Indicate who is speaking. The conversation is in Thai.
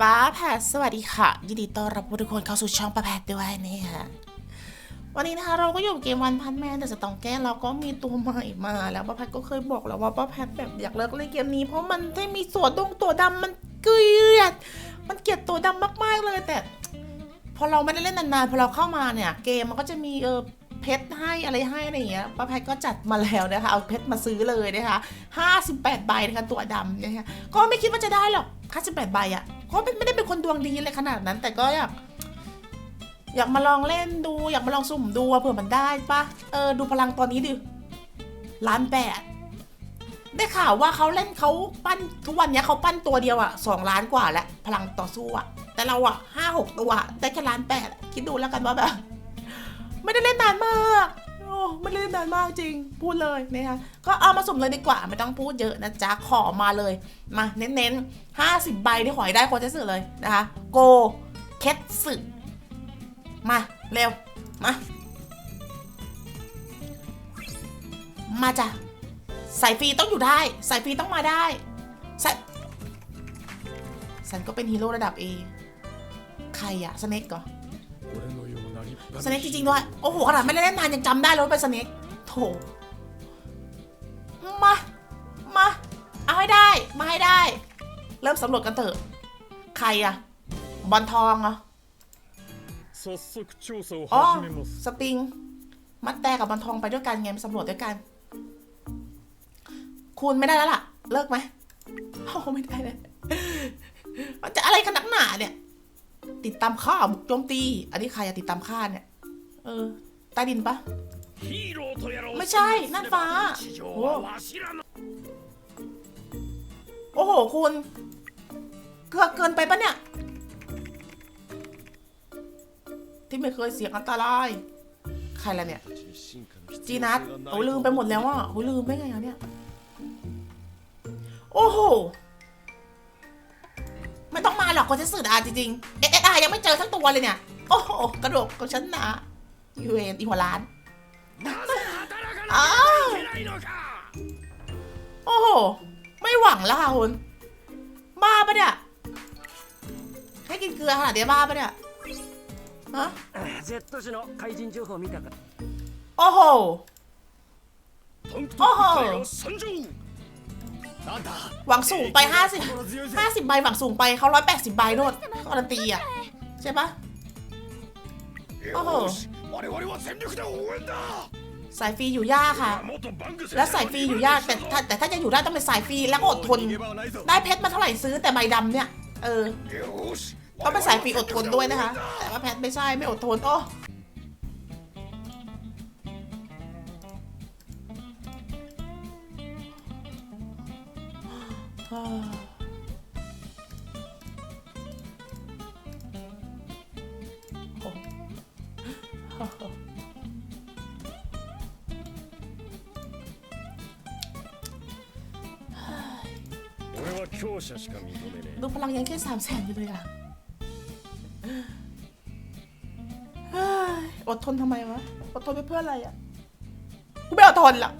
Speaker 1: ป้าแพทสวัสดีค่ะ ยินดีต้อนรับทุกคนเข้าสู่ช่องป้าแพทด้วยนี่ค่ะวันนี้นะคะเราก็อยู่เกมวันพันแมนแต่สตองแก้เราก็มีตัวใหม่มาแล้วป้าแพทก็เคยบอกแล้วว่าป้าแพทแบบอยากเลิกเล่นเกมนี้ เพราะมันได้มีส่วนดงตัวดำมันเกลียด มันเกลียดตัวดำมากๆเลยแต่ พอเราไม่ได้เล่นนานๆพอเราเข้ามาเนี่ย เกมมันก็จะมีเออเพชรให้อะไรให้อะไรอย่างเงี้ยป้าแพทก็จัดมาแล้วนะคะเอาเพชรมาซื้อเลยนะคะ58ใบนะคะตัวดำนะคะก็ไม่คิดว่าจะได้หรอก58ใบอะ ก็ไม่ไม่ได้เป็นคนดวงดีเลยขนาดนั้น แต่ก็อยากอยากมาลองเล่นดู อยากมาลองสุ่มดูเผื่อมันได้ปะเออดูพลังตอนนี้ดิล้านแปดได้ข่าวว่าเขาเล่นเขาปั้นทุกวันเนี้ยเขาปั้นตัวเดียวอะสองล้านกว่าแล้วพลังต่อสู้อะแต่เราอะห้าหกตัวได้แค่ล้านแปดคิดดูแล้วกันว่าแบบ ไม่ได้เล่นนานมาก โอ้มันรีบนานมากจริง พูดเลยนะคะก็เอามาสุ่มเลยดีกว่าไม่ต้องพูดเยอะนะจ๊ะ ขอมาเลยมาเน้นๆห้าสิบใบที่ขอให้ได้โคเจสึเลยนะคะ โกเคสสึมาเร็ว มามาจ้ะใส่ฟรีต้องอยู่ได้ใส่ฟรีต้องมาได้สสันก็เป็นฮีโร่ระดับ A ใครอะสเน็กก่อ สเน็กจริงๆด้วย โอ้โหขนาดไม่ได้เล่นนานยังจำได้เลยว่าเป็นสเน็กโถมา มา เอาให้ได้ มาให้ได้ เริ่มสำรวจกันเถอะ ใครอะบอลทองเหรออ๋อสปริง มัดแต่กับบอลทองไปด้วยกันไงสำรวจด้วยกัน คุณไม่ได้แล้วล่ะ เลิกไหมโอ้ไม่ได้เลยมันจะอะไรกันนักหนาเนี่ย ติดตามข้าบุกโจมตี อันนี้ใครอะติดตามข้าเนี่ย เออใต้ดินปะไม่ใช่น่านฟ้า โอ้โหคุณเกือเกินไปปะเนี่ย ที่ไม่เคยเสียงอันตราย ใครละเนี่ย จีนัทโอ้ลืมไปหมดแล้วอะโอ้ลืมได้ไงอะเนี่ย โอ้โห หรอกคนที่สื่ออาจริงๆเอสเอายังไม่เจอทั้งตัวเลยเนี่ย โอ้โหกระดูกของฉันนะยูเอ็นอีหัวล้านโอ้โห ไม่หวังแล้วค่ะคุณบ้าปะเนี่ยให้กินเกลือขนาดเดียบ้าปะเนี่ยฮะโอ้โห
Speaker 2: โอ้โห
Speaker 1: หวังสูงไป 50 50 ใบหวังสูงไปเขา180 ใบโนดการันตีอะ ใช่ปะ
Speaker 2: โอ้โห
Speaker 1: สายฟรีอยู่ยากค่ะ และสายฟรีอยู่ยากแต่แต่ถ้าจะอยู่ได้ต้องเป็นสายฟรีแล้วก็อดทน ได้เพชรมาเท่าไหร่ซื้อแต่ใบดำเนี่ย เออต้องเป็นสายฟรีอดทนด้วยนะคะ แต่ว่าเพชรไม่ใช่ไม่อดทนโอ้
Speaker 2: ก็
Speaker 1: ดูพลังยังแค่สามแสนอยู่เลยอะอดทนทำไมวะ อดทนไปเพื่ออะไรอะกูไม่อดทนละ